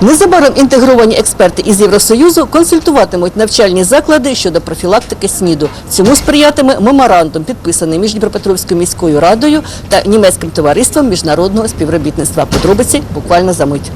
Незабаром інтегровані експерти із Євросоюзу консультуватимуть навчальні заклади щодо профілактики СНІДу. Цьому сприятиме меморандум, підписаний між Дніпропетровською міською радою та німецьким товариством міжнародного співробітництва. Подробиці буквально за мить.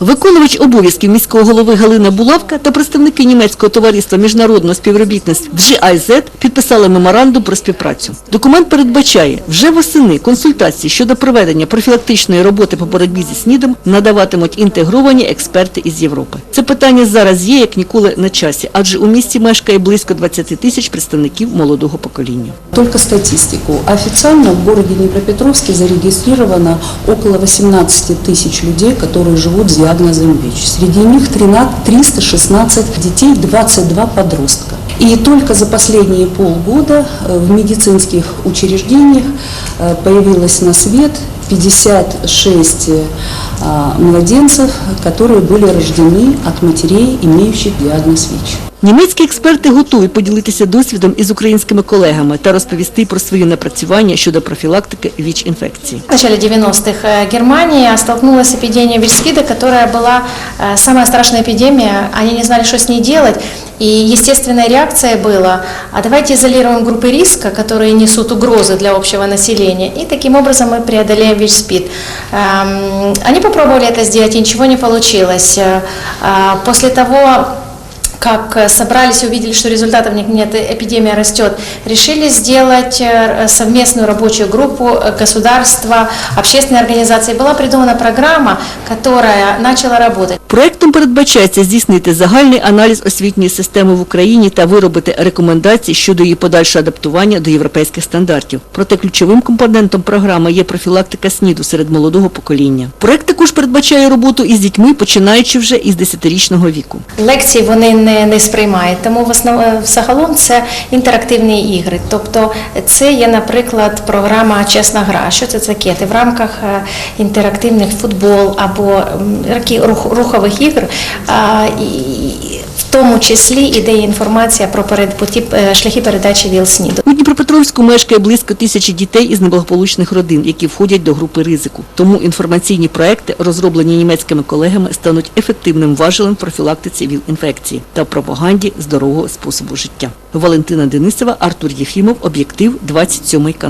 Виконувач обов'язків міського голови Галина Булавка та представники німецького товариства міжнародного співробітництва GIZ підписали меморандум про співпрацю. Документ передбачає вже восени консультації щодо проведення профілактичної роботи по боротьбі зі СНІДом надаватимуть інтегровані експерти із Європи. Це питання зараз є як ніколи на часі, адже у місті мешкає близько 20 тисяч представників молодого покоління. Только статистику. Официально в городе Днепропетровске зарегистрировано около 18 тысяч людей, которые живут с диагнозом ВИЧ. Среди них 13 316 детей, 22 подростка. И только за последние полгода э, в медицинских учреждениях э, появилось на свет 56 э, младенцев, которые были рождены от матерей, имеющих диагноз ВИЧ. Німецькі експерти готові поділитися досвідом із українськими колегами та розповісти про свої напрацювання щодо профілактики ВІЧ-інфекції. В начале 90-х э, Германия столкнулась с эпидемией вирсвида, которая была э, самая страшная эпидемия. Они не знали, что с ней делать. И естественная реакция была, а давайте изолируем группы риска, которые несут угрозы для общего населения, и таким образом мы преодолеем ВИЧ-СПИД. Эм, Они попробовали это сделать, и ничего не получилось. Э, а После того, как э, собрались и увидели, что результатов нет, нет, эпидемия растет, решили сделать э, совместную рабочую группу э, государства, общественной организации. Была придумана программа, которая начала работать. Проектом передбачається здійснити загальний аналіз освітньої системи в Україні та виробити рекомендації щодо її подальшого адаптування до європейських стандартів. Проте ключовим компонентом програми є профілактика СНІДу серед молодого покоління. Проект також передбачає роботу із дітьми, починаючи вже із 10-річного віку. Лекції вони не, не сприймають, тому в основ... загалом це інтерактивні ігри. Тобто це є, наприклад, програма Чесна гра. Що це таке? Ти в рамках е, інтерактивних футбол або рух- рухових ігр, в тому числі іде інформація про е, шляхи передачі ВІЛ-СНІДу. Дніпропетровську мешкає близько тисячі дітей із неблагополучних родин, які входять до групи ризику. Тому інформаційні проекти, розроблені німецькими колегами, стануть ефективним важелем профілактиці ВІЛ-інфекції та пропаганді здорового способу життя. Валентина Денисова, Артур Єфімов, Об'єктив, 27 канал.